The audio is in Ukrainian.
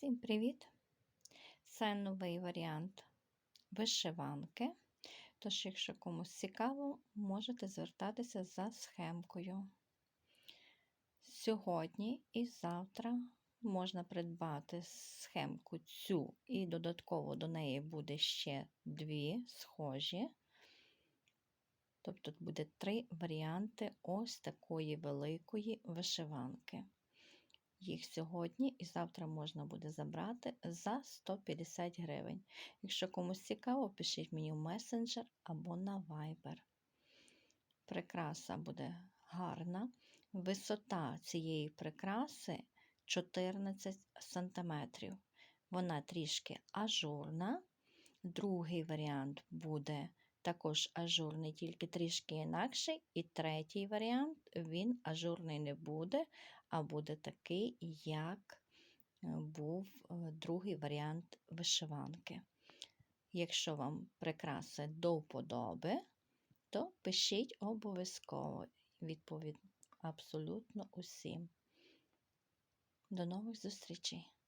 Всім привіт! Це новий варіант вишиванки. Тож, якщо комусь цікаво, можете звертатися за схемкою. Сьогодні і завтра можна придбати схемку цю, і додатково до неї буде ще дві схожі. Тобто буде три варіанти ось такої великої вишиванки. Їх сьогодні і завтра можна буде забрати за 150 гривень. Якщо комусь цікаво, пишіть мені в месенджер або на Viber. Прикраса буде гарна. Висота цієї прикраси 14 см. Вона трішки ажурна. Другий варіант буде також ажурний, тільки трішки інакший. І третій варіант він ажурний не буде, а буде такий, як е, був е, другий варіант вишиванки. Якщо вам прикраси до вподоби, то пишіть обов'язково відповідь абсолютно усім. До нових зустрічей!